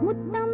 木当。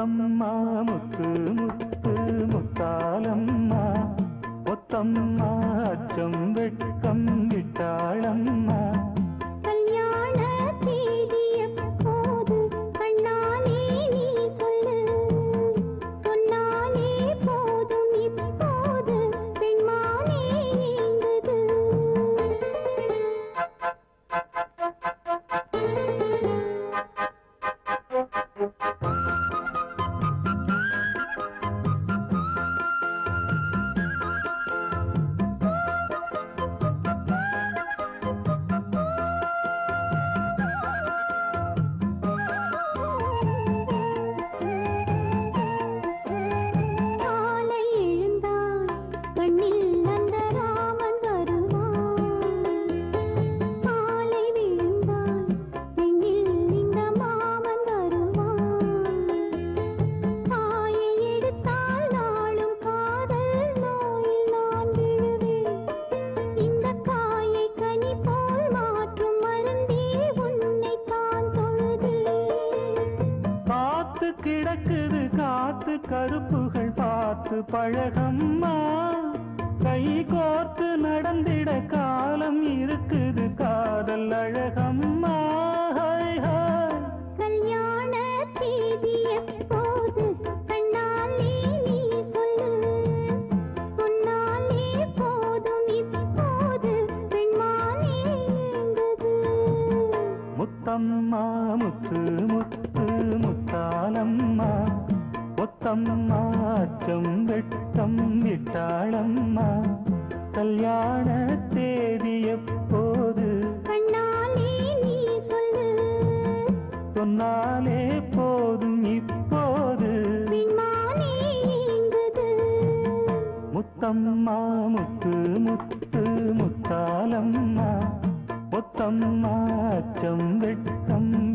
ஒத்தம்மா முத்து முத்து முத்தாலம்மா ஒத்தம்மா அச்சம் வெட்கம் விட்டாளம்மா. காத்து கிடக்குது காத்து கருப்புகள் பார்த்து பழகம்மா. கை கோர்த்து நடந்திட காலம் இருக்குது. முத்தம்மா முத்து முத்து முத்தாலம்மா ஒத்தம்மா அச்சம் வெட்டம் விட்டாளம்மா கல்யாண தேதி எப்போது? சொன்னாலே போதும் இப்போது. முத்தம்மா முத்து முத்து முத்தாலம்மா முத்தம்மா மாற்றம் வெட்கம்